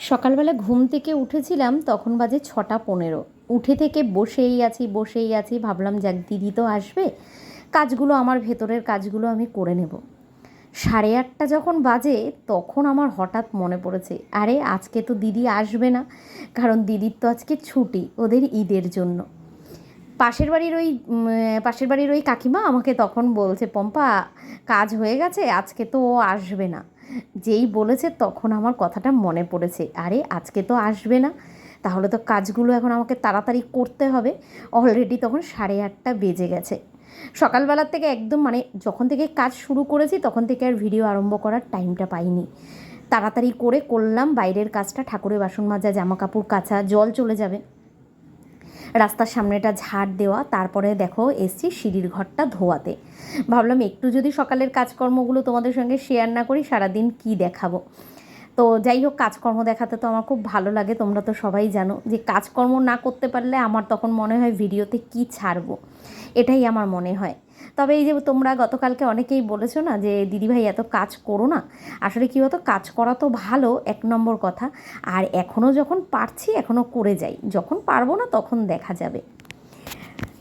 সকালবেলা ঘুম থেকে উঠেছিলাম, তখন বাজে ছটা পনেরো। উঠে থেকে বসেই আছি বসেই আছি, ভাবলাম যাক দিদি তো আসবে। কাজগুলো, আমার ভেতরের কাজগুলো আমি করে নেব। সাড়ে আটটা যখন বাজে, তখন আমার হঠাৎ মনে পড়েছে, আরে, আজকে তো দিদি আসবে না, কারণ দিদির তো আজকে ছুটি ওদের ঈদের জন্য। পাশের বাড়ির ওই পাশের বাড়ির ওই কাকিমা আমাকে তখন বলছে, পম্পা, কাজ হয়ে গেছে, আজকে তো ও আসবে না। যেই বলেছে, তখন আমার কথাটা মনে পড়েছে, আরে, আজকে তো আসবে না, তাহলে তো কাজগুলো এখন আমাকে তাড়াতাড়ি করতে হবে। অলরেডি তখন সাড়ে আটটা বেজে গেছে। সকালবেলার থেকে একদম মানে যখন থেকে কাজ শুরু করেছি, তখন থেকে আর ভিডিও আরম্ভ করার টাইমটা পাইনি। তাড়াতাড়ি করে করলাম, বাইরের কাজটা, ঠাকুরের বাসন মাজা জামা কাপড় কাচা, জল চলে যাবে। রাস্তার সামনেটা ঝাড় দেওয়া, তারপরে দেখো এসছি সিঁড়ির ঘরটা ধোয়াতে। ভাবলাম একটু যদি সকালের কাজকর্মগুলো তোমাদের সঙ্গে শেয়ার না করি, সারাদিন কি দেখাবো? তো যাই হোক, কাজকর্ম দেখাতে তো আমার খুব ভালো লাগে, তোমরা তো সবাই জানো। যে কাজকর্ম না করতে পারলে আমার তখন মনে হয় ভিডিওতে কি ছাড়বো? এটাই আমার মনে হয়। তবে এই যে তোমরা গতকালকে অনেকেই বলেছ না যে, দিদিভাই, এত কাজ করো না। আসলে কী হতো কাজ করা তো ভালো, এক নম্বর কথা। আর এখনও যখন পারছি এখনও করে যাই। যখন পারব না, তখন দেখা যাবে।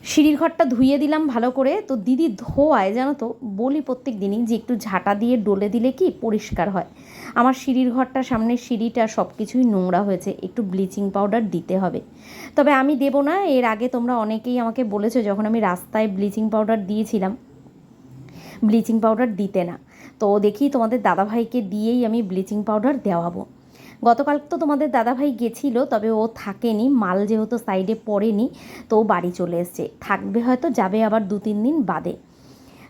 সিঁড়ির ঘরটা ধুইয়ে দিলাম ভালো করে। তো দিদি ধোয়ায়, জানো তো, বলি প্রত্যেক দিনই যে একটু ঝাঁটা দিয়ে ডলে দিলে কি পরিষ্কার হয়। আমার সিঁড়ির ঘরটা সামনে সিঁড়িটা সব কিছুই নোংরা হয়েছে, একটু ব্লিচিং পাউডার দিতে হবে। তবে আমি দেবো না, এর আগে তোমরা অনেকেই আমাকে বলেছ যখন আমি রাস্তায় ব্লিচিং পাউডার দিয়েছিলাম, ব্লিচিং পাউডার দিতে না। তো দেখি তোমাদের দাদাভাইকে দিয়েই আমি ব্লিচিং পাউডার দেওয়াবো। গতকাল তো তোমাদের দাদাভাই গেছিল, তবে ও থাকেনি। মাল যেহেতু সাইডে পড়েনি, তো বাড়ি চলে এসছে। থাকবে হয়তো, যাবে আবার দু তিন দিন বাদে।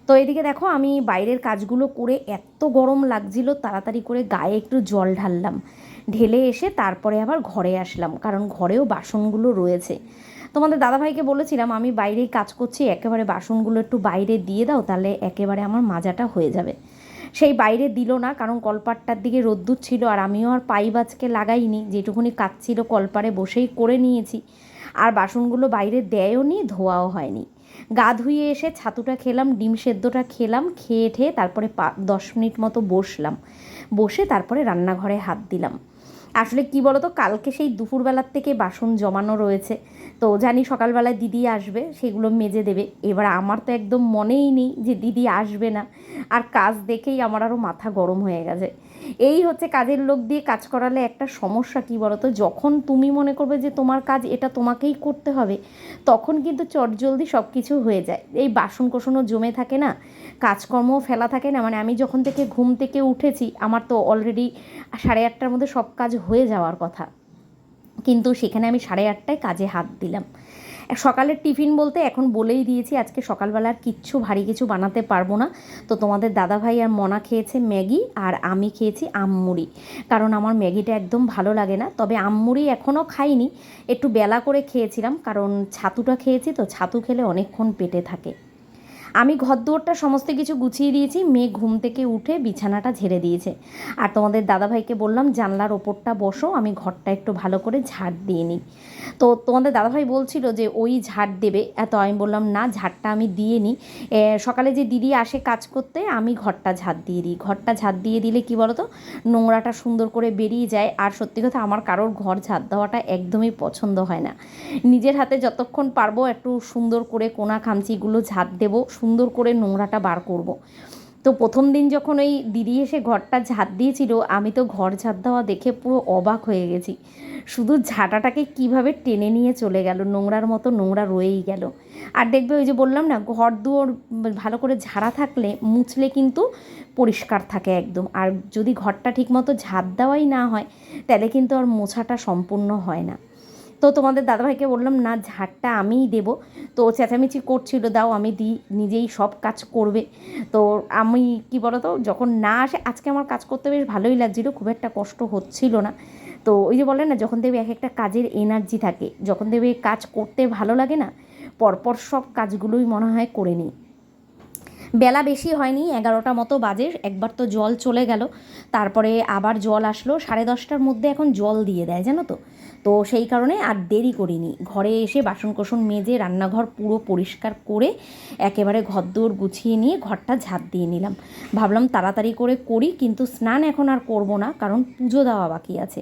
তো এদিকে দেখো, আমি বাইরের কাজগুলো করে এত গরম লাগছিল, তাড়াতাড়ি করে গায়ে একটু জল ঢাললাম। ঢেলে এসে তারপরে আবার ঘরে আসলাম, কারণ ঘরেও বাসনগুলো রয়েছে। তোমাদের দাদাভাইকে বলেছিলাম, আমি বাইরেই কাজ করছি, একেবারে বাসনগুলো একটু বাইরে দিয়ে দাও, তাহলে একেবারে আমার মাজাটা হয়ে যাবে। সেই বাইরে দিল না, কারণ কলপারটার দিকে রোদ্দুর ছিল আর আমিও আর পাইপ আজকে লাগাইনি, যেটুকুনি কাজ ছিল কলপারে বসেই করে নিয়েছি। আর বাসনগুলো বাইরে দেয়ও নি, ধোয়াও হয়নি। গা ধুয়ে এসে ছাতুটা খেলাম, ডিম সেদ্ধটা খেলাম, খেয়ে ঠেয়ে তারপরে পা, দশ মিনিট মতো বসলাম। বসে তারপরে রান্নাঘরে হাত দিলাম। আসলে কি বলতো, কালকে সেই দুপুরবেলার থেকে বাসন জমানো রয়েছে। তো জানি সকালবেলায় দিদি আসবে, সেগুলো মেজে দেবে। এবার আমার তো একদম মনেই নেই যে দিদি আসবে না। আর কাজ দেখেই আমার আরও মাথা গরম হয়ে গেছে। এই হচ্ছে কাজের লোক দিয়ে কাজ করালে একটা সমস্যা কি বলতো? যখন তুমি মনে করবে যে তোমার কাজ এটা তোমাকেই করতে হবে, তখন কিন্তু চটজলদি সব কিছু হয়ে যায়। এই বাসন কোসনও জমে থাকে না, কাজকর্মও ফেলা থাকে না। মানে আমি যখন থেকে ঘুম থেকে উঠেছি, আমার তো অলরেডি সাড়ে আটটার মধ্যে সব কাজ হয়ে যাওয়ার কথা। কিন্তু সেখানে আমি সাড়ে আটটায় কাজে হাত দিলাম। সকালের টিফিন বলতে এখন বলেই দিয়েছি, আজকে সকালবেলা আর কিচ্ছু ভারী কিছু বানাতে পারব না। তো তোমাদের দাদাভাই আর মনা খেয়েছে ম্যাগি আর আমি খেয়েছি আমমুড়ি। কারণ আমার ম্যাগিটা একদম ভালো লাগে না। তবে আমমুড়ি এখনও খাইনি, একটু বেলা করে খেয়েছিলাম। কারণ ছাতুটা খেয়েছি, তো ছাতু খেলে অনেকক্ষণ পেটে থাকে। আমি ঘর দুয়ারটা সমস্ত কিছু গুছিয়ে দিয়েছি, মেয়ে ঘুম থেকে উঠে বিছানাটা ঝেড়ে দিয়েছে। আর তোমাদের দাদাভাইকে বললাম, জানলার ওপরটা বসো, আমি ঘরটা একটু ভালো করে ঝাড় দিয়ে নিই। তো তোমাদের দাদাভাই বলছিল যে, ওই ঝাড় দেবে। এত আমি বললাম, না, ঝাড়টা আমি দিয়ে নিই। সকালে যে দিদি আসে কাজ করতে, আমি ঘরটা ঝাড় দিয়ে দিই। ঘরটা ঝাড় দিয়ে দিলে কি বলো তো নোংরাটা সুন্দর করে বেরিয়ে যায়। আর সত্যি কথা, আমার কারোর ঘর ঝাড় দেওয়াটা একদমই পছন্দ হয় না। নিজের হাতে যতক্ষণ পারব, একটু সুন্দর করে কোনা খামচিগুলো ঝাড় দেবো সুন্দর করে নোংরাটা বার করব। তো প্রথম দিন যখন ওই দিদি এসে ঘরটা ঝাঁট দিয়েছিল, আমি তো ঘর ঝাঁট দেওয়া দেখে পুরো অবাক হয়ে গেছি। শুধু ঝাঁটাটাকে কীভাবে টেনে নিয়ে চলে গেল, নোংরার মতো নোংরা রয়েই গেল। আর দেখবে ওই যে বললাম না, ঘর দুয়ার ভালো করে ঝাড়া থাকলে মুছলে কিন্তু পরিষ্কার থাকে একদম। আর যদি ঘরটা ঠিকমতো ঝাঁট দেওয়াই না হয়, তাহলে কিন্তু আর মোছাটা সম্পূর্ণ হয় না। তো তোমাদের দাদাভাইকে বললাম, না, ঝাড়টা আমিই দেবো। তো চেঁচামেচি করছিল, দাও, আমি দিই, নিজেই সব কাজ করবে। তো আমি, কি বলতো, যখন না আসে, আজকে আমার কাজ করতে বেশ ভালোই লাগছিল, খুব একটা কষ্ট হচ্ছিল না। তো ওই যে বলে না, যখন দেবে এক একটা কাজের এনার্জি থাকে, যখন দেবে কাজ করতে ভালো লাগে না, পরপর সব কাজগুলোই মনে হয় করে নিই। বেলা বেশি হয়নি, এগারোটা মতো বাজে, একবার তো জল চলে গেল। তারপরে আবার জল আসলো, সাড়ে দশটার মধ্যে এখন জল দিয়ে দেয়, জানো তো? তো সেই কারণে আর দেরি করিনি। ঘরে এসে বাসন কোসন মেজে রান্নাঘর পুরো পরিষ্কার করে একেবারে ঘর দৌড় গুছিয়ে নিয়ে ঘরটা ঝাঁপ দিয়ে নিলাম। ভাবলাম তাড়াতাড়ি করে করি, কিন্তু স্নান এখন আর করব না, কারণ পুজো দেওয়া বাকি আছে।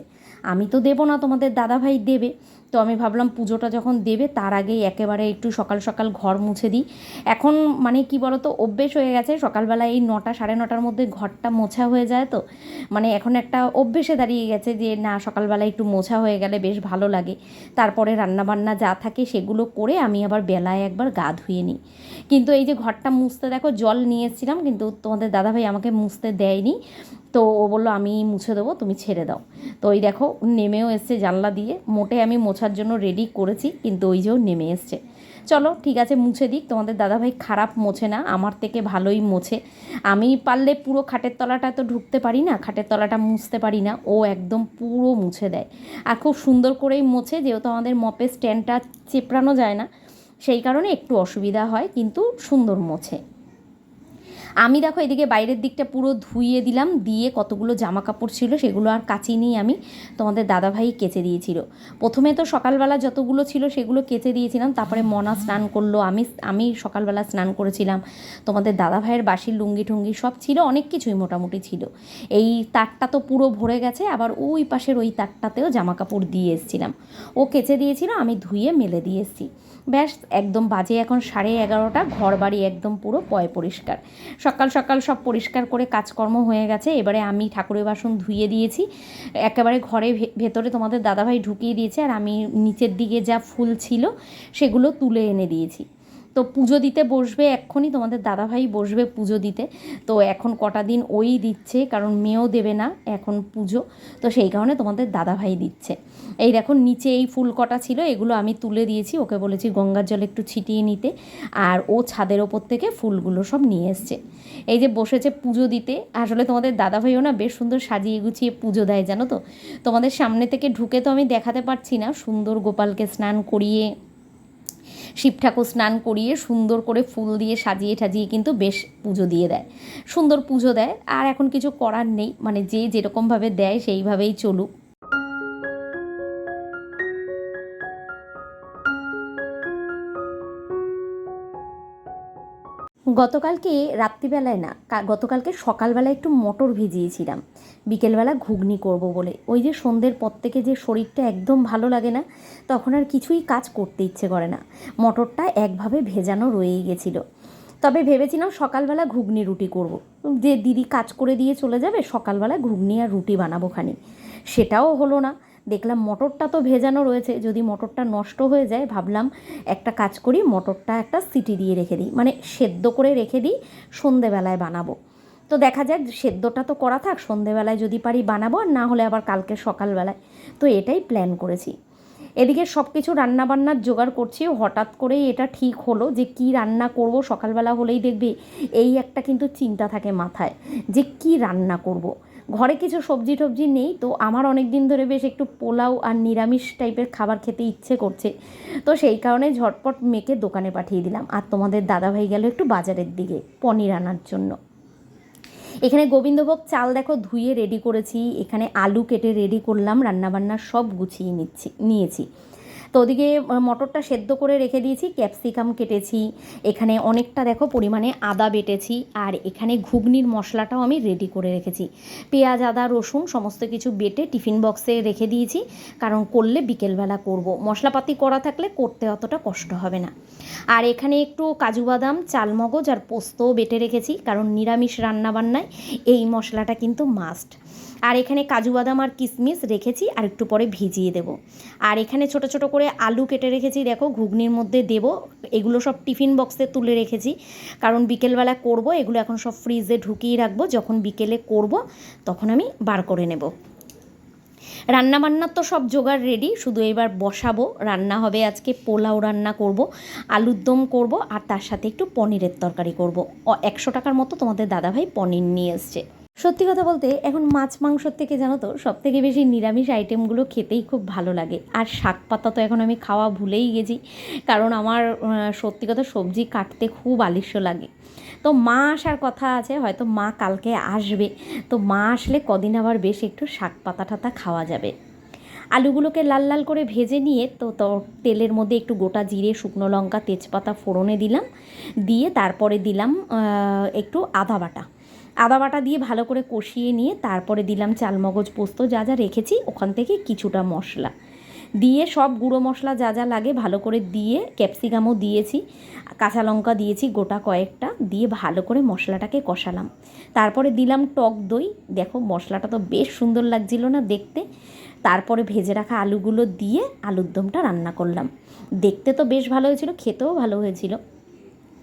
আমি তো দেবো না তোমাদের দাদাভাই দেবে। তো আমি ভাবলাম পুজোটা যখন দেবে, তার আগেই একেবারে একটু সকাল সকাল ঘর মুছে দিই। এখন মানে কি বলতো, অভ্যেস হয়ে গেছে, সকালবেলা এই নটা সাড়ে নটার মধ্যে ঘরটা মোছা হয়ে যায় তো। মানে এখন একটা অভ্যেসে দাঁড়িয়ে গেছে যে, না, সকালবেলা একটু মোছা হয়ে গেলে বেশ ভালো লাগে। তারপরে রান্নাবান্না যা থাকে সেগুলো করে আমি আবার বেলায় একবার গা ধুয়ে নিই। কিন্তু এই যে ঘরটা মুছতে দেখো, জল নিয়ে এসেছিলাম, কিন্তু তোমাদের দাদাভাই আমাকে মুছতে দেয়নি। তো ও বলল, আমি মুছে দেবো, তুমি ছেড়ে দাও। তো ওই দেখো নেমেও এসছে জানলা দিয়ে। মোটে আমি মোছার জন্য রেডি করেছি, কিন্তু ওই যেও নেমে এসছে। চলো, ঠিক আছে, মুছে দিক। তোমাদের দাদাভাই খারাপ মোছে না, আমার থেকে ভালোই মোছে। আমি পারলে পুরো খাটের তলাটা তো ঢুকতে পারি না, খাটের তলাটা মুছতে পারি না, ও একদম পুরো মুছে দেয়। আর খুব সুন্দর করেই মোছে, যেহেতু আমাদের মপের স্ট্যান্ডটা চেপড়ানো যায় না। সেই কারণে একটু অসুবিধা হয় কিন্তু সুন্দর মোছে। আমি দেখো এদিকে বাইরের দিকটা পুরো ধুইয়ে দিলাম, দিয়ে কতগুলো জামা কাপড় ছিল সেগুলো আর কাচিনি আমি তোমাদের দাদাভাই কেচে দিয়েছিল। প্রথমে তো সকালবেলা যতগুলো ছিল সেগুলো কেচে দিয়েছিলাম, তারপরে মনা স্নান করল, আমি আমি সকালবেলা স্নান করেছিলাম। তোমাদের দাদাভাইয়ের বাসির লুঙ্গি টুঙ্গি সব ছিল, অনেক কিছুই মোটামুটি ছিল। এই তারটা তো পুরো ভরে গেছে, আবার ওই পাশের ওই তারটাতেও জামা কাপড় দিয়ে এসেছিলাম। ও কেচে দিয়েছিল, আমি ধুয়ে মেলে দিয়ে এসেছি। ব্যাস, একদম বাজে এখন সাড়ে এগারোটা ঘর বাড়ি একদম পুরো পয় পরিষ্কার। সকাল সকাল সব পরিষ্কার করে কাজকর্ম হয়ে গেছে। এবারে আমি ঠাকুরের বাসন ধুয়ে দিয়েছি। একেবারে ঘরে ভেতরে তোমাদের দাদাভাই ঢুকিয়ে দিয়েছে। আর আমি নিচের দিকে যা ফুল ছিল সেগুলো তুলে এনে দিয়েছি। তো পুজো দিতে বসবে এক্ষুনি, তোমাদের দাদাভাই বসবে পুজো দিতে। তো এখন কটা দিন ওই দিচ্ছে, কারণ মেয়েও দেবে না এখন পুজো। তো সেই কারণে তোমাদের দাদাভাই দিচ্ছে। এই দেখো, নিচে এই ফুল কটা ছিল, এগুলো আমি তুলে দিয়েছি, ওকে বলেছি গঙ্গার জল একটু ছিটিয়ে নিতে। আর ও ছাদের ওপর থেকে ফুলগুলো সব নিয়ে এসছে। এই যে বসেছে পুজো দিতে, আসলে তোমাদের দাদাভাইও না বেশ সুন্দর সাজিয়ে গুছিয়ে পুজো দেয়, জানো তো? তোমাদের সামনে থেকে ঢুকে তো আমি দেখাতে পারছি না, সুন্দর গোপালকে স্নান করিয়ে শিব ঠাকুর স্নান করিয়ে সুন্দর করে ফুল দিয়ে সাজিয়ে টাজিয়ে কিন্তু বেশ পুজো দিয়ে দেয়। সুন্দর পুজো দেয়। আর এখন কিছু করার নেই। মানে যে যেরকমভাবে দেয় সেইভাবেই চলুক। গতকালকে রাত্রিবেলায় না গতকালকে সকালবেলায় একটু মটর ভিজিয়েছিলাম। বিকেলবেলা ঘুগনি করব বলে। ওই যে সন্ধ্যের পর থেকে যে শরীরটা একদম ভালো লাগে না, তখন আর কিছুই কাজ করতে ইচ্ছে করে না। মটরটা একভাবে ভেজানো রয়েই গেছিল। তবে ভেবেছিলাম সকালবেলা ঘুগনি রুটি করব। যে দিদি কাজ করে দিয়ে চলে যাবে, সকালবেলা ঘুগনি আর রুটি বানাবো খানি। সেটাও হলো না। দেখলাম মটরটা তো ভেজানো রয়েছে, যদি মটরটা নষ্ট হয়ে যায় ভাবলাম একটা কাজ করি, মটরটা একটা সিটি দিয়ে রেখে দিই মানে সেদ্ধ করে রেখে দিই, সন্ধেবেলায় বানাবো। তো দেখা যাক, সেদ্ধটা তো করা থাক, সন্ধেবেলায় যদি পারি বানাবো, আর না হলে আবার কালকে সকালবেলায়। তো এটাই প্ল্যান করেছি। এদিকে সব কিছু রান্নাবান্নার জোগাড় করছি, হঠাৎ করেই এটা ঠিক হলো যে কি রান্না করব, সকালবেলা হলেই দেখবে এই একটা কিন্তু চিন্তা থাকে মাথায় যে কি রান্না করব। ঘরে কিছু সবজি টবজি নেই, তো আমার অনেক দিন ধরে বেশ একটু পোলাও আর নিরামিষ টাইপের খাবার খেতে ইচ্ছে করছে। তো সেই কারণে ঝটপট মেয়েকে দোকানে পাঠিয়ে দিলাম। আর তোমাদের দাদাভাই গেল একটু বাজারের দিকে পনির আনার জন্য। এখানে গোবিন্দভোগ চাল দেখো ধুয়ে রেডি করেছি। এখানে আলু কেটে রেডি করলাম, রান্নাবান্না সব গুছিয়ে নিচ্ছি, নিয়েছি। তো ওদিকে মটরটা সেদ্ধ করে রেখে দিয়েছি, ক্যাপসিকাম কেটেছি। এখানে অনেকটা দেখো পরিমাণে আদা বেটেছি, আর এখানে ঘুগনির মশলাটাও আমি রেডি করে রেখেছি। পেঁয়াজ, আদা, রসুন সমস্ত কিছু বেটে টিফিন বক্সে রেখে দিয়েছি, কারণ করলে বিকেলবেলা করব। মশলাপাতি করা থাকলে করতে অতটা কষ্ট হবে না। আর এখানে একটু কাজু বাদাম, চালমগজ আর পোস্তও বেটে রেখেছি, কারণ নিরামিষ রান্নাবান্নায় এই মশলাটা কিন্তু মাস্ট আর এখানে কাজু বাদাম আর কিশমিশ রেখেছি, আর একটু পরে ভিজিয়ে দেব। আর এখানে ছোট ছোট করে আলু কেটে রেখেছি, দেখো ঘুগনির মধ্যে দেব। এগুলো সব টিফিন বক্সে তুলে রেখেছি, কারণ বিকেলবেলা করব, এগুলো এখন সব ফ্রিজে ঢুকিয়ে রাখব। যখন বিকেলে করব, তখন আমি বার করে নেব। রান্নাবান্নার তো সব জোগাড় রেডি, শুধু এবার বসাবো। রান্না হবে আজকে পোলাও রান্না করব, আলুর দম করব, আর তার সাথে একটু পনিরের তরকারি করব। একশো টাকার মতো তোমাদের দাদাভাই পনির নিয়ে এসছে। সত্যি কথা বলতে, এখন মাছ মাংসর থেকে জানো তো সব থেকে বেশি নিরামিষ আইটেমগুলো খেতেই খুব ভালো লাগে। আর শাক পাতা তো এখন আমি খাওয়া ভুলেই গেছি, কারণ আমার সত্যি কথা সবজি কাটতে খুব আলস্য লাগে। তো মা আসার কথা আছে, হয়তো মা কালকে আসবে। তো মা আসলে কদিন আবার বেশ একটু শাক পাতা টাতা খাওয়া যাবে। আলুগুলোকে লাল লাল করে ভেজে নিয়ে তো তো তেলের মধ্যে একটু গোটা জিরে, শুকনো লঙ্কা, তেজপাতা ফোড়নে দিলাম। দিয়ে তারপরে দিলাম একটু আদা বাটা। আদা বাটা দিয়ে ভালো করে কষিয়ে নিয়ে তারপরে দিলাম চালমগজ পোস্ত, যা যা রেখেছি ওখান থেকে কিছুটা মশলা। দিয়ে সব গুঁড়ো মশলা যা যা লাগে ভালো করে দিয়ে, ক্যাপসিকামও দিয়েছি, কাঁচা লঙ্কা দিয়েছি গোটা কয়েকটা, দিয়ে ভালো করে মশলাটাকে কষালাম। তারপরে দিলাম টক দই, দেখো মশলাটা তো বেশ সুন্দর লাগছিল না দেখতে। তারপরে ভেজে রাখা আলুগুলো দিয়ে আলুর দমটা রান্না করলাম। দেখতে তো বেশ ভালো হয়েছিল, খেতেও ভালো হয়েছিল।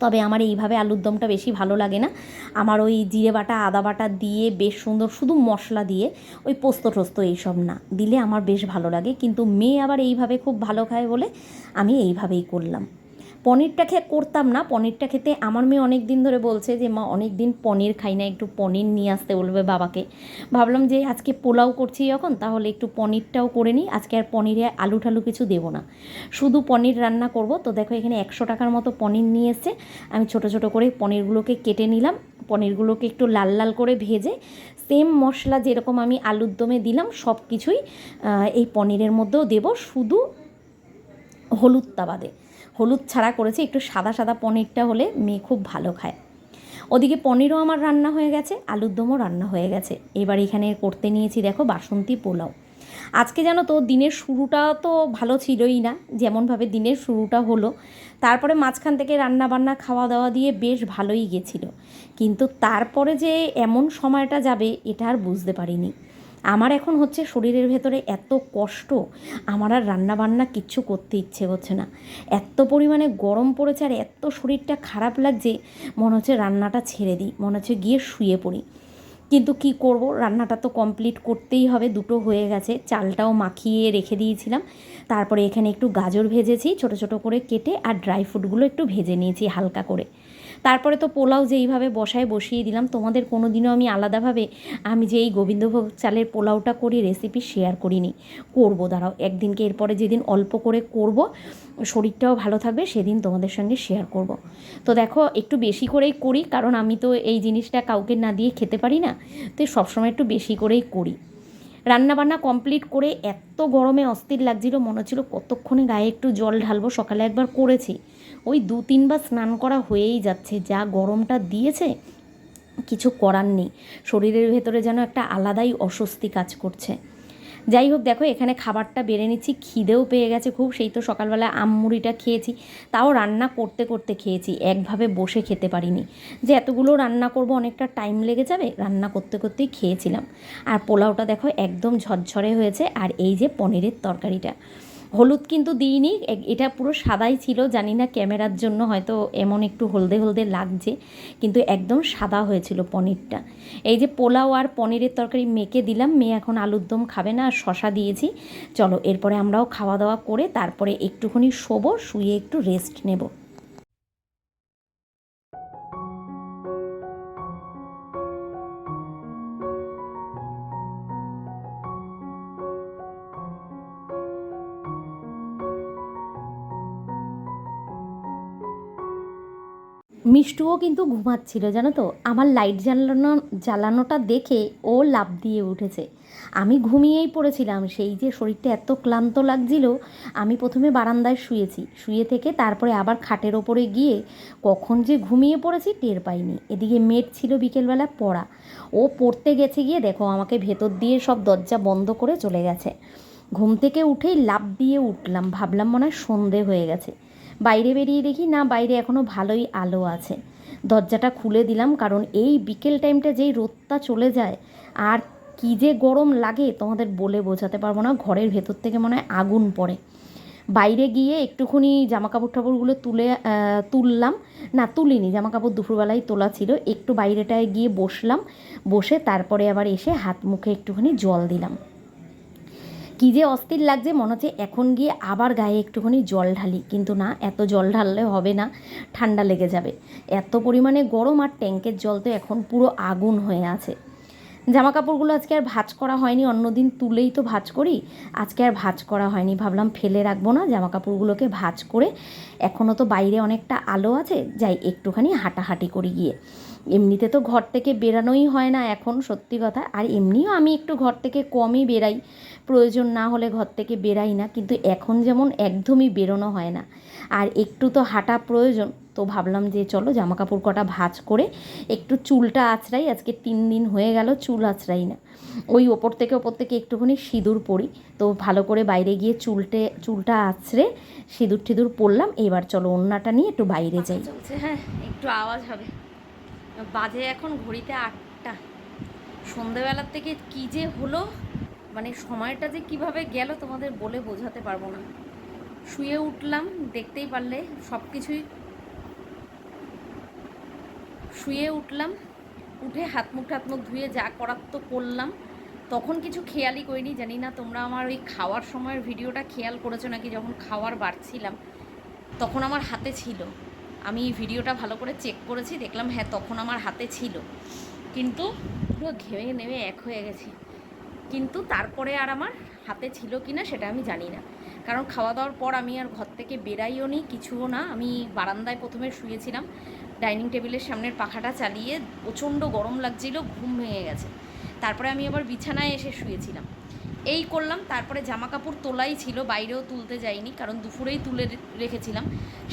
তবে আমার এইভাবে আলুর দমটা বেশি ভালো লাগে না। আমার ওই জিরে বাটা, আদা বাটা দিয়ে বেশ সুন্দর শুধু মশলা দিয়ে ওই পোস্ত টোস্ত এইসব না, দিলে আমার বেশ ভালো লাগে। কিন্তু মেয়ে আবার এইভাবে খুব ভালো খায় বলে আমি এইভাবেই করলাম। পনিরটা খেয়ে করতাম না। পনিরটা খেতে আমার মেয়ে অনেক দিন ধরে বলছে যে, মা অনেক দিন পনির খাই না, একটু পনির নিয়ে আসতে বলবে বাবাকে। ভাবলাম যে, আজকে পোলাও করছি যখন, তাহলে একটু পনিরটাও করে নিই। আজকে আর পনিরে আলু ঠালু কিছু দেবো না। শুধু পনির রান্না করব। তো দেখো, এখানে একশো টাকার মতো পনির নিয়ে এসছে। আমি ছোট ছোট করে পনিরগুলোকে কেটে নিলাম। পনিরগুলোকে একটু লাল লাল করে ভেজে, সেম মশলা যেরকম আমি আলুর দমে দিলাম সব কিছুই এই পনিরের মধ্যেও দেব। শুধু হলুদটা বাদে হলুদ ছাড়া করেছি, একটু সাদা সাদা পনিরটা হলে মেয়ে খুব ভালো খায়। ওদিকে পনিরও আমার রান্না হয়ে গেছে, আলুর দমও রান্না হয়ে গেছে। এবার এখানে করতে নিয়েছি দেখো বাসন্তী পোলাও। আজকে জানো তো দিনের শুরুটা তো ভালো ছিলই না, যেমনভাবে দিনের শুরুটা হলো। তারপরে মাঝখান থেকে রান্না বান্না খাওয়া দাওয়া দিয়ে বেশ ভালোই গেছিল। কিন্তু তারপরে যে এমন সময়টা যাবে, এটা আর বুঝতে পারিনি। আমার এখন হচ্ছে শরীরের ভেতরে এত কষ্ট, আমার আর রান্নাবান্না কিচ্ছু করতে ইচ্ছে করছে না। এত পরিমাণে গরম পড়েছে আর এত শরীরটা খারাপ লাগছে, মনে হচ্ছে রান্নাটা ছেড়ে দিই, মনে হচ্ছে গিয়ে শুয়ে পড়ি। কিন্তু কি করব, রান্নাটা তো কমপ্লিট করতেই হবে, দুটো হয়ে গেছে, চালটাও মাখিয়ে রেখে দিয়েছিলাম। তারপরে এখানে একটু গাজর ভেজেছি, ছোট ছোট করে কেটে আর ড্রাই ফ্রুটগুলো একটু ভেজে নিয়েছি হালকা করে। তারপরে তো পোলাও যেইভাবে বসায় বসিয়ে দিলাম, তোমাদের কোনো দিনও আমি আলাদাভাবে আমি যে এই গোবিন্দভোগ চালের পোলাওটা করি রেসিপি শেয়ার করিনি। করব, দাঁড়াও, একদিনকে এরপরে যেদিন অল্প করে করব, শরীরটাও ভালো থাকবে, সেদিন তোমাদের সঙ্গে শেয়ার করব। তো দেখো, একটু বেশি করেই করি, কারণ আমি তো এই জিনিসটা কাউকে না দিয়ে খেতে পারি না, তো সবসময় একটু বেশি করেই করি। রান্নাবান্না কমপ্লিট করে এত গরমে অস্থির লাগছিল, মনে হচ্ছিল কতক্ষণে গায়ে একটু জল ঢালবো, সকালে একবার করেছি। ওই দু তিনবার স্নান করা হয়েই যাচ্ছে। যা গরমটা দিয়েছে, কিছু করার নেই। শরীরের ভেতরে যেন একটা আলাদাই অস্বস্তি কাজ করছে। যাই হোক, দেখো, এখানে খাবারটা বেড়ে নিচ্ছি। খিদেও পেয়ে গেছে খুব। সেই তো সকালবেলা আমমুড়িটা খেয়েছি। তাও রান্না করতে করতে খেয়েছি। একভাবে বসে খেতে পারিনি। যে এতগুলো রান্না করব, অনেকটা টাইম লেগে যাবে, রান্না করতে করতেই খেয়েছিলাম। আর পোলাওটা দেখো, একদম ঝরঝরে হয়েছে। আর এই যে পনিরের তরকারিটা। হলুদ কিন্তু দিইনি এটা পুরো সাদাই ছিল, জানি না ক্যামেরার জন্য হয়তো এমন একটু হলদে হলদে লাগছে, কিন্তু একদম সাদা হয়েছিল পনিরটা। এই যে পোলাও আর পনিরের তরকারি মেখে দিলাম, মেয়ে এখন আলুর দম খাবে না, আর শশা দিয়েছি। চলো, এরপরে আমরাও খাওয়া দাওয়া করে তারপরে একটুখানি শোবো, শুয়ে একটু রেস্ট নেব। মিষ্টুও কিন্তু ঘুমাচ্ছিল, জানো তো? আমার লাইট জ্বালানো, জ্বালানোটা দেখে ও লাভ দিয়ে উঠেছে। আমি ঘুমিয়েই পড়েছিলাম, সেই যে শরীরটা এত ক্লান্ত লাগছিল, আমি প্রথমে বারান্দায় শুয়েছি। শুয়ে থেকে তারপরে আবার খাটের ওপরে গিয়ে কখন যে ঘুমিয়ে পড়েছি টের পাইনি। এদিকে মেট ছিল বিকেলবেলা পড়া। ও পড়তে গেছে গিয়ে দেখো, আমাকে ভেতর দিয়ে সব দরজা বন্ধ করে চলে গেছে। ঘুম থেকে উঠেই লাভ দিয়ে উঠলাম, ভাবলাম মনে হয় সন্ধে হয়ে গেছে। বাইরে বেরিয়ে দেখি, না, বাইরে এখনও ভালোই আলো আছে। দরজাটা খুলে দিলাম, কারণ এই বিকেল টাইমটা যেই রোদটা চলে যায়, আর কী যে গরম লাগে তোমাদের বলে বোঝাতে পারব না, ঘরের ভেতর থেকে মনে হয় আগুন পড়ে। বাইরে গিয়ে একটুখানি জামা কাপড় টাপড়গুলো তুলে তুললাম। না, তুলিনি জামা কাপড় দুপুরবেলায় তোলা ছিল। একটু বাইরেটায় গিয়ে বসলাম, বসে তারপরে আবার এসে হাত মুখে একটুখানি জল দিলাম। কী যে অস্থির লাগছে, মনে হচ্ছে এখন গিয়ে আবার গায়ে একটুখানি জল ঢালি। কিন্তু না, এত জল ঢাললে হবে না, ঠান্ডা লেগে যাবে। এত পরিমাণে গরম আর ট্যাঙ্কের জল তো এখন পুরো আগুন হয়ে আছে। জামা কাপড়গুলো আজকে আর ভাঁজ করা হয়নি অন্যদিন তুলেই তো ভাঁজ করি। আজকে আর ভাঁজ করা হয়নি, ভাবলাম ফেলে রাখব না জামা কাপড়গুলোকে ভাঁজ করে। এখনও তো বাইরে অনেকটা আলো আছে, যাই একটুখানি হাঁটাহাঁটি করি গিয়ে। এমনিতে তো ঘর থেকে বেরানোই হয় না এখন, সত্যি কথা। আর এমনিও আমি একটু ঘর থেকে কমই বেরাই। প্রয়োজন না হলে ঘর থেকে বেরাই না কিন্তু এখন যেমন একদমই বেরোনো হয় না। আর একটু তো হাঁটা প্রয়োজন তো ভাবলাম যে চলো জামা কাপড় কটা ভাজ করে একটু চুলটা আঁচড়াই আজকে তিন দিন হয়ে গেল চুল আঁচড়াই না। ওই ওপর থেকে ওপর থেকে একটুখানি সিঁদুর পরি তো ভালো করে বাইরে গিয়ে চুলটে চুলটা আঁচড়ে সিঁদুর টিঁদুর পরলাম এবার চলো অন্যটা নিয়ে একটু বাইরে যাই। হ্যাঁ একটু আওয়াজ হবে। বাজে এখন ঘড়িতে আটটা। সন্ধেবেলার থেকে কী যে হলো মানে সময়টা যে কীভাবে গেল তোমাদের বলে বোঝাতে পারব না। শুয়ে উঠলাম, দেখতেই পারলে সব কিছুই শুয়ে উঠলাম, উঠে হাত মুখ হাত মুখ ধুয়ে যা করার তো করলাম। তখন কিছু খেয়ালই করিনি, জানি না তোমরা আমার ওই খাওয়ার সময়ের ভিডিওটা খেয়াল করেছ নাকি যখন খাওয়ার বাড়ছিলাম, তখন আমার হাতে ছিল। আমি ভিডিওটা ভালো করে চেক করেছি, দেখলাম হ্যাঁ তখন আমার হাতে ছিল। কিন্তু পুরো ঘেমে নেমে এক হয়ে গেছি। কিন্তু তারপরে আর আমার হাতে ছিল কি না সেটা আমি জানি না। কারণ খাওয়া দাওয়ার পর আমি আর ঘর থেকে বেরাইও নি, কিছুও না। আমি বারান্দায় প্রথমে শুয়েছিলাম। ডাইনিং টেবিলের সামনের পাখাটা চালিয়ে প্রচণ্ড গরম লাগছিল, ঘুম ভেঙে গেছে। তারপরে আমি আবার বিছানায় এসে শুয়েছিলাম। এই করলাম, তারপরে জামা কাপড় তোলাই ছিল, বাইরেও তুলতে যাইনি, কারণ দুপুরেই তুলে রেখেছিলাম।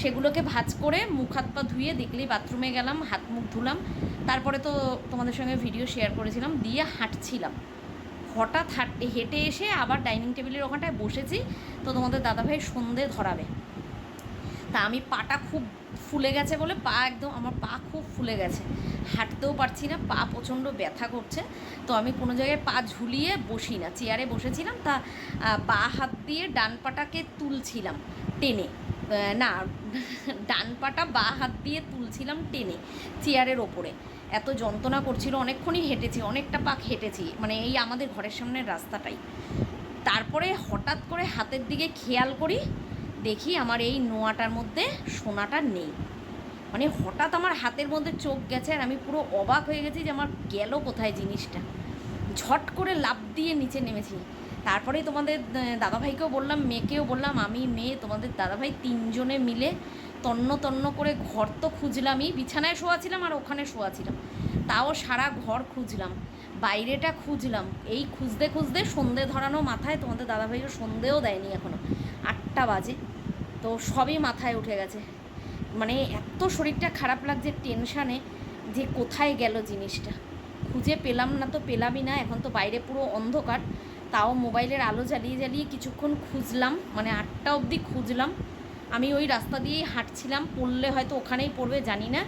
সেগুলোকে ভাঁজ করে মুখ হাত পা ধুয়ে দেখলেই বাথরুমে গেলাম, হাত মুখ ধুলাম। তারপরে তো তোমাদের সঙ্গে ভিডিও শেয়ার করেছিলাম, দিয়ে হাঁটছিলাম। হঠাৎ হাঁটতে, হেঁটে এসে আবার ডাইনিং টেবিলের ওখানটায় বসেছি। তো তোমাদের দাদাভাই সন্ধে ধরাবে। তা আমি পাটা খুব ফুলে গেছে বলে পা একদম, আমার পা খুব ফুলে গেছে। হাঁটতেও পারছি না, পা প্রচণ্ড ব্যথা করছে। তো আমি কোনো জায়গায় পা ঝুলিয়ে বসি না, চেয়ারে বসেছিলাম। তা বা হাত দিয়ে ডান পাটাকে তুলছিলাম টেনে। না, ডান পাটা বা হাত দিয়ে তুলছিলাম টেনে, চেয়ারের ওপরে। এত যন্ত্রণা করছিল, অনেকক্ষণই হেঁটেছি, অনেকটা পাক হেঁটেছি মানে এই আমাদের ঘরের সামনের রাস্তাটাই। তারপরে হঠাৎ করে হাতের দিকে খেয়াল করি, দেখি আমার এই নোয়াটার মধ্যে সোনাটা নেই। মানে হঠাৎ আমার হাতের মধ্যে চোখ গেছে আর আমি পুরো অবাক হয়ে গেছি যে আমার গেল কোথায় জিনিসটা। ঝট করে লাফ দিয়ে নিচে নেমেছি। তারপরে তোমাদের দাদাভাইকেও বললাম, মেয়েকেও বললাম, আমি, মেয়ে, তোমাদের দাদাভাই তিনজনে মিলে তন্ন তন্ন করে ঘর তো খুঁজলামই। বিছানায় শোয়া ছিলাম আর ওখানে শোয়া ছিলাম। তাও সারা ঘর খুঁজলাম। বাইরেটা খুঁজলাম। এই খুঁজতে খুঁজতে সন্ধে ধরানো মাথায়, তোমাদের দাদাভাইও সন্ধেও দেয়নি এখনও আটটা বাজে। তো সবই মাথায় উঠে গেছে। মানে এত শরীরটা খারাপ লাগছে টেনশানে যে কোথায় গেল জিনিসটা। খুঁজে পেলাম না তো পেলামই না, এখন তো বাইরে পুরো অন্ধকার। তাও মোবাইলের আলো জ্বালিয়ে জ্বালিয়ে কিছুক্ষণ খুঁজলাম। মানে আটটা অবধি খুঁজলাম। আমি ওই রাস্তা দিয়েই হাঁটছিলাম, পড়লে হয়তো ওখানেই পড়বে, জানি না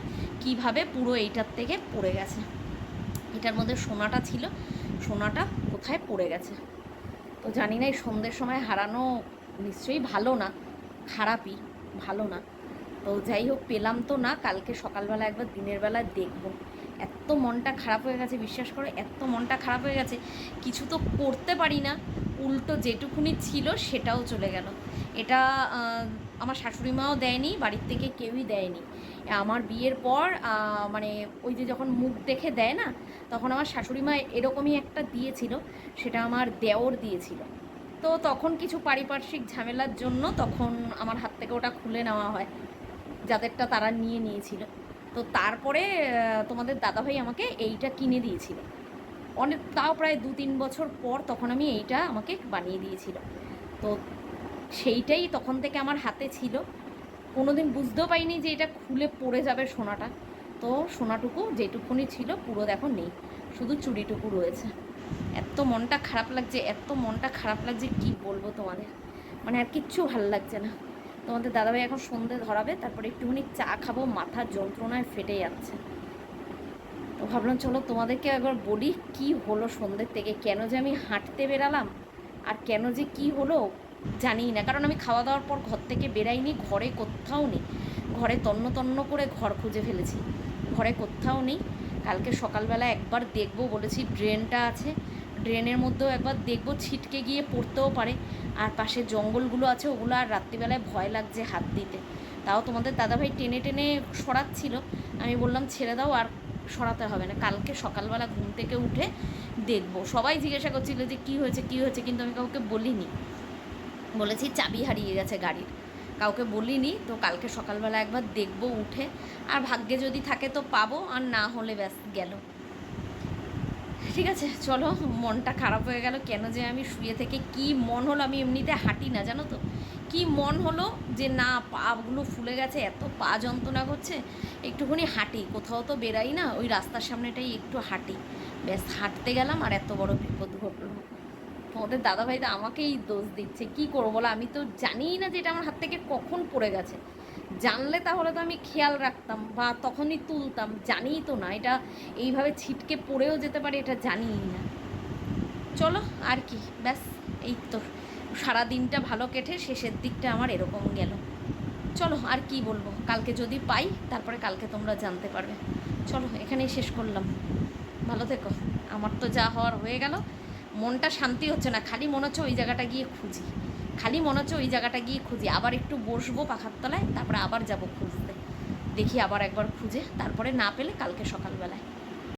কীভাবে পুরো এইটার থেকে পড়ে গেছে। এটার মধ্যে সোনাটা ছিল, সোনাটা কোথায় পড়ে গেছে? তো জানি না, এই সন্ধ্যের সময় হারানো নিশ্চয়ই ভালো না, খারাপই, ভালো না। তো যাই হোক, পেলাম তো না, কালকে সকালবেলা একবার দিনের বেলা দেখব। এত মনটা খারাপ হয়ে গেছে, বিশ্বাস করে, এত মনটা খারাপ হয়ে গেছে, কিছু তো করতে পারি না। উল্টো যেটুকুনি ছিল সেটাও চলে গেল। এটা আমার শাশুড়ি মাও দেয়নি, বাড়ির থেকে কেউই দেয়নি। আমার বিয়ের পর মানে ওই যে যখন মুখ দেখে দেয় না, তখন আমার শাশুড়ি মা এরকমই একটা দিয়েছিল, সেটা আমার দেওর দিয়েছিল। তো তখন কিছু পারিপার্শ্বিক ঝামেলার জন্য তখন আমার হাত থেকে ওটা খুলে নেওয়া হয়, যাদেরটা তারা নিয়ে নিয়েছিল। তো তারপরে তোমাদের দাদাভাই আমাকে এইটা কিনে দিয়েছিল। অনেক, তাও প্রায় দু তিন বছর পর তখন আমি এইটা আমাকে বানিয়ে দিয়েছিল। তো সেইটাই তখন থেকে আমার হাতে ছিল। কোনোদিন বুঝতেও পারিনি যে এটা খুলে পড়ে যাবে সোনাটা। তো সোনাটুকু যেটুকুনি ছিল, পুরো দেখো নেই। শুধু চুড়িটুকু রয়েছে। এত মনটা খারাপ লাগছে, এত মনটা খারাপ লাগছে, কি বলব তোমাদের? মানে আর কিচ্ছু ভালো লাগছে না। তোমাদের দাদাভাই এখন সন্ধে ধরাবে, তারপরে একটুখানি চা খাব, মাথার যন্ত্রণায় ফেটে যাচ্ছে। তো ভাবলাম, চলো তোমাদেরকে একবার বলি কি হলো সন্ধ্যের থেকে। কেন যে আমি হাঁটতে বেরালাম আর কেন যে কি হলো জানি না। কারণ আমি খাওয়া দাওয়ার পর ঘর থেকে বেরাইনি, ঘরে কোথাও নেই। ঘরে তন্ন তন্ন করে ঘর খুঁজে ফেলেছি। ঘরে কোথাও নেই। কালকে সকালবেলা একবার দেখব বলেছি, ড্রেনটা আছে। ড্রেনের মধ্যেও একবার দেখব, ছিটকে গিয়ে পড়তেও পারে। আর পাশে জঙ্গলগুলো আছে, ওগুলো আর রাত্রিবেলায় ভয় লাগছে হাত দিতে। তাও তোমাদের দাদাভাই টেনে টেনে সরাচ্ছিল। আমি বললাম, ছেড়ে দাও, আর সরাতে হবে না। কালকে সকালবেলা ঘুম থেকে উঠে দেখব। সবাই জিজ্ঞাসা করছিল যে কি হয়েছে কি হয়েছে, কিন্তু আমি কাউকে বলিনি। বলেছি, চাবি হারিয়ে গেছে গাড়ির। কাউকে বলিনি, তো কালকে সকালবেলা একবার দেখব উঠে। আর ভাগ্যে যদি থাকে তো পাবো, আর না হলে ব্যাস গেল। ঠিক আছে, চলো, মনটা খারাপ হয়ে গেল। কেন যে আমি শুয়ে থেকে কি মন হলো আমি এমনিতে হাঁটি না, জানো তো? কি মন হলো যে না, পাগুলো ফুলে গেছে, এত পা যন্ত্রণা করছে, একটুখানি হাঁটি। কোথাও তো বেরাই না, ওই রাস্তার সামনেটাই একটু হাঁটি। ব্যাস, হাঁটতে গেলাম আর এত বড় বিপদ ঘটলো। তোমাদের দাদাভাই তো আমাকেই দোষ দিচ্ছে, কি করব বলো? আমি তো জানিই না যে এটা আমার হাত থেকে কখন পড়ে গেছে। জানলে তাহলে তো আমি খেয়াল রাখতাম বা তখনই তুলতাম, জানিই তো না, এটা এইভাবে ছিটকে পড়েও যেতে পারে, এটা জানিই না। চলো, আর কি, ব্যাস, এই তো, সারা দিনটা ভালো কেটে শেষের দিকটা আমার এরকম গেল। চলো, আর কি বলব, কালকে যদি পাই, তারপরে কালকে তোমরা জানতে পারবে। চলো, এখানেই শেষ করলাম। ভালো থেকো, আমার তো যা হওয়ার হয়ে গেল, মনটা শান্তি হচ্ছে না, খালি মনে হচ্ছে ওই জায়গাটা গিয়ে খুঁজি। খালি মনে হচ্ছে ওই জায়গাটা গিয়ে খুঁজি। আবার একটু বসবো পাখার তলায়, তারপরে আবার যাব খুঁজতে। দেখি আবার একবার খুঁজে, তারপরে না পেলে কালকে সকালবেলায়।